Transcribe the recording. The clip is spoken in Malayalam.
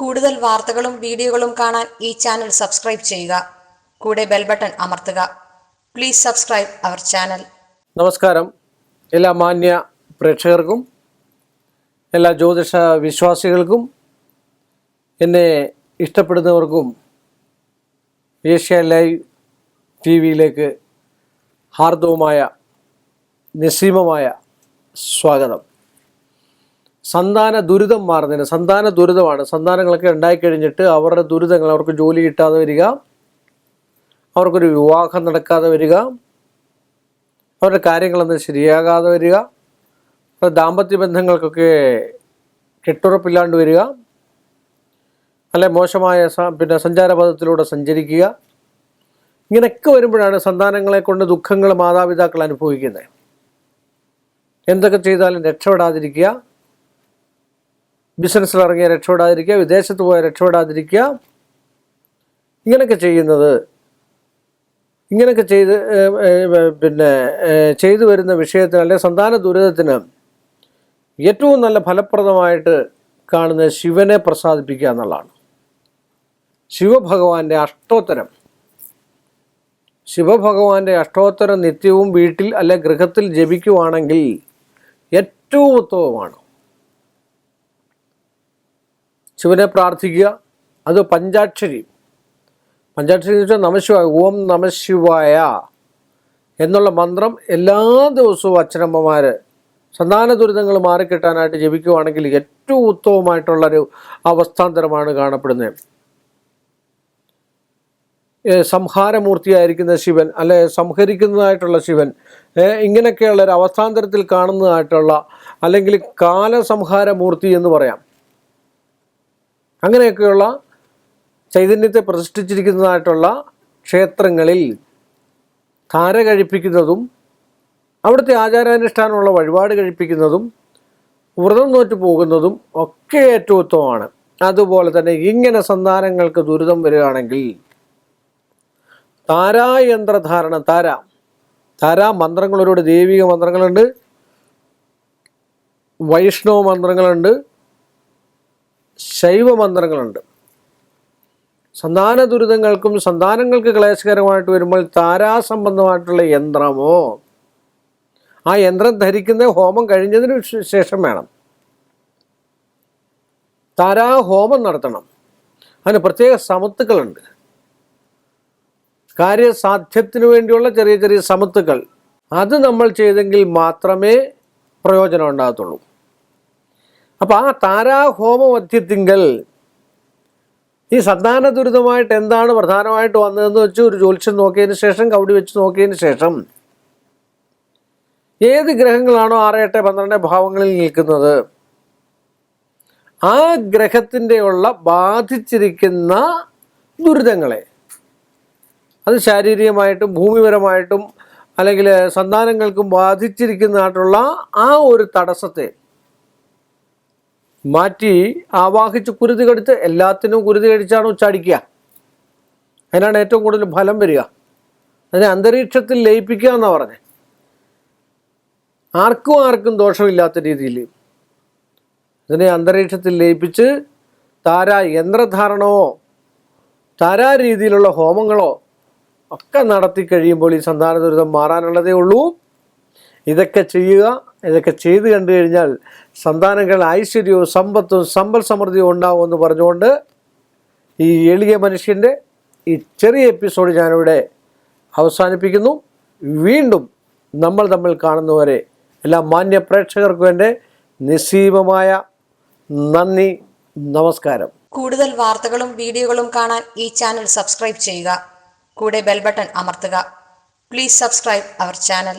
കൂടുതൽ വാർത്തകളും വീഡിയോകളും കാണാൻ ഈ ചാനൽ സബ്സ്ക്രൈബ് ചെയ്യുക. കൂടെ ബെൽ ബട്ടൺ അമർത്തുക. പ്ലീസ് സബ്സ്ക്രൈബ് അവർ ചാനൽ നമസ്കാരം. എല്ലാ മാന്യ പ്രേക്ഷകർക്കും എല്ലാ ജ്യോതിഷ വിശ്വാസികൾക്കും എന്നെ ഇഷ്ടപ്പെടുന്നവർക്കും ഏഷ്യ ലൈവ് ടി വിയിലേക്ക് ഹാർദവുമായ നിസ്സീമമായ സ്വാഗതം. സന്താന ദുരിതം മാറുന്നതിന് സന്താന ദുരിതമാണ്. സന്താനങ്ങളൊക്കെ ഉണ്ടായിക്കഴിഞ്ഞിട്ട് അവരുടെ ദുരിതങ്ങൾ അവർക്ക് ജോലി കിട്ടാതെ വരിക അവർക്കൊരു വിവാഹം നടക്കാതെ വരിക അവരുടെ കാര്യങ്ങളൊന്നും ശരിയാകാതെ വരിക ദാമ്പത്യ ബന്ധങ്ങൾക്കൊക്കെ കെട്ടുറപ്പില്ലാണ്ട് വരിക അല്ലെ മോശമായ പിന്നെ സഞ്ചാരപഥത്തിലൂടെ സഞ്ചരിക്കുക. ഇങ്ങനെയൊക്കെ വരുമ്പോഴാണ് സന്താനങ്ങളെ കൊണ്ട് ദുഃഖങ്ങൾ മാതാപിതാക്കൾ അനുഭവിക്കുന്നത്. എന്തൊക്കെ ചെയ്താലും രക്ഷപ്പെടാതിരിക്കുക. ബിസിനസ്സിൽ ഇറങ്ങിയ രക്ഷപ്പെടാതിരിക്കുക വിദേശത്ത് പോയ രക്ഷപ്പെടാതിരിക്കുക. ഇങ്ങനെയൊക്കെ ചെയ്യുന്നത് ഇങ്ങനെയൊക്കെ ചെയ്ത് പിന്നെ ചെയ്തു വരുന്ന വിഷയത്തിന് അല്ലെങ്കിൽ സന്താന ദുരിതത്തിന് ഏറ്റവും നല്ല ഫലപ്രദമായിട്ട് കാണുന്ന ശിവനെ പ്രസാദിപ്പിക്കുക എന്നുള്ളതാണ്. ശിവഭഗവാന്റെ അഷ്ടോത്തരം. ശിവഭഗവാന്റെ അഷ്ടോത്തരം നിത്യവും വീട്ടിൽ അല്ലെ ഗൃഹത്തിൽ ജപിക്കുവാണെങ്കിൽ ഏറ്റവും ഉത്തമമാണ്. ശിവനെ പ്രാർത്ഥിക്കുക. അത് പഞ്ചാക്ഷരി. പഞ്ചാക്ഷരി എന്ന് വെച്ചാൽ നമശിവായ ഓം നമശിവായ എന്നുള്ള മന്ത്രം എല്ലാ ദിവസവും അച്ഛനമ്മമാർ സന്താന ദുരിതങ്ങൾ മാറിക്കിട്ടാനായിട്ട് ജപിക്കുവാണെങ്കിൽ ഏറ്റവും ഉത്തമമായിട്ടുള്ളൊരു അവസ്ഥാന്തരമാണ് കാണപ്പെടുന്നത്. സംഹാരമൂർത്തിയായിരിക്കുന്ന ശിവൻ അല്ലെ സംഹരിക്കുന്നതായിട്ടുള്ള ശിവൻ ഇങ്ങനെയൊക്കെയുള്ളൊരു അവസ്ഥാന്തരത്തിൽ കാണുന്നതായിട്ടുള്ള അല്ലെങ്കിൽ കാലസംഹാരമൂർത്തി എന്ന് പറയാം. അങ്ങനെയൊക്കെയുള്ള ചൈതന്യത്തെ പ്രതിഷ്ഠിച്ചിരിക്കുന്നതായിട്ടുള്ള ക്ഷേത്രങ്ങളിൽ ധാര കഴിപ്പിക്കുന്നതും അവിടുത്തെ ആചാരാനുഷ്ഠാനമുള്ള വഴിപാട് കഴിപ്പിക്കുന്നതും വ്രതം നോറ്റു പോകുന്നതും ഒക്കെ ഏറ്റവും അതുപോലെ തന്നെ ഇങ്ങനെ സന്താനങ്ങൾക്ക് ദുരിതം വരികയാണെങ്കിൽ താരായന്ത്രധാരണ താര താരാ മന്ത്രങ്ങളൊരുപാട് ദൈവിക മന്ത്രങ്ങളുണ്ട് വൈഷ്ണവ മന്ത്രങ്ങളുണ്ട് ശൈവ മന്ത്രങ്ങളുണ്ട് സന്താന ദുരിതങ്ങൾക്കും സന്താനങ്ങൾക്ക് ക്ലേശകരമായിട്ട് വരുമ്പോൾ താരാസംബന്ധമായിട്ടുള്ള യന്ത്രമോ? ആ യന്ത്രം ധരിക്കുന്ന ഹോമം കഴിഞ്ഞതിന് ശേഷം വേണം. താരാ ഹോമം നടത്തണം. അതിന് പ്രത്യേക സമത്തുക്കളുണ്ട്. കാര്യസാധ്യത്തിന് വേണ്ടിയുള്ള ചെറിയ ചെറിയ സമത്തുക്കൾ. അത് നമ്മൾ ചെയ്തെങ്കിൽ മാത്രമേ പ്രയോജനം ഉണ്ടാകത്തുള്ളൂ. അപ്പോൾ ആ താരാഹോമമധ്യത്തിങ്കൽ ഈ സന്താന ദുരിതമായിട്ട് എന്താണ് പ്രധാനമായിട്ട് വന്നതെന്ന് വെച്ച് ഒരു ജ്യോത്സ്യം നോക്കിയതിന് ശേഷം കവടി വെച്ച് നോക്കിയതിന് ശേഷം ഏത് ഗ്രഹങ്ങളാണോ ആറ് എട്ട് പന്ത്രണ്ട് ഭാവങ്ങളിൽ നിൽക്കുന്നത്? ആ ഗ്രഹത്തിന്റെ ഉള്ള ബാധിച്ചിരിക്കുന്ന ദുരിതങ്ങളെ. അത് ശാരീരികമായിട്ടും ഭൂമിപരമായിട്ടും അല്ലെങ്കിൽ സന്താനങ്ങൾക്കും ബാധിച്ചിരിക്കുന്നതായിട്ടുള്ള ആ ഒരു തടസ്സത്തെ മാറ്റി ആവാഹിച്ച് കുരുതി കടിച്ച് എല്ലാത്തിനും കുരുതി കടിച്ചാണ് ഉച്ചാടിക്കുക. അതിനാണ് ഏറ്റവും കൂടുതൽ ഫലം വരിക. അതിനെ അന്തരീക്ഷത്തിൽ ലയിപ്പിക്കുക എന്നാണ് പറഞ്ഞത് ആർക്കും ആർക്കും ദോഷമില്ലാത്ത രീതിയിൽ അതിനെ അന്തരീക്ഷത്തിൽ ലയിപ്പിച്ച് താരാ യന്ത്രധാരണമോ താരാ രീതിയിലുള്ള ഹോമങ്ങളോ ഒക്കെ നടത്തി കഴിയുമ്പോൾ ഈ സന്താന ദുരിതം മാറാനുള്ളതേ ഉള്ളൂ. ഇതൊക്കെ ചെയ്യുക ഇതൊക്കെ ചെയ്തു കണ്ടു കഴിഞ്ഞാൽ സന്താനങ്ങൾ ഐശ്വര്യവും സമ്പത്തും സമ്പൽ സമൃദ്ധിയും ഉണ്ടാവുമെന്ന് പറഞ്ഞുകൊണ്ട് ഈ എളിയ മനുഷ്യന്റെ ഈ ചെറിയ എപ്പിസോഡ് ഞാനിവിടെ അവസാനിപ്പിക്കുന്നു. വീണ്ടും നമ്മൾ തമ്മിൽ കാണുന്നവരെ എല്ലാ മാന്യ പ്രേക്ഷകർക്കും എന്റെ നിസ്സീമമായ നന്ദി നമസ്കാരം. കൂടുതൽ വാർത്തകളും വീഡിയോകളും കാണാൻ ഈ ചാനൽ സബ്സ്ക്രൈബ് ചെയ്യുക. കൂടെ ബെൽബട്ടൺ അമർത്തുക. Please subscribe our channel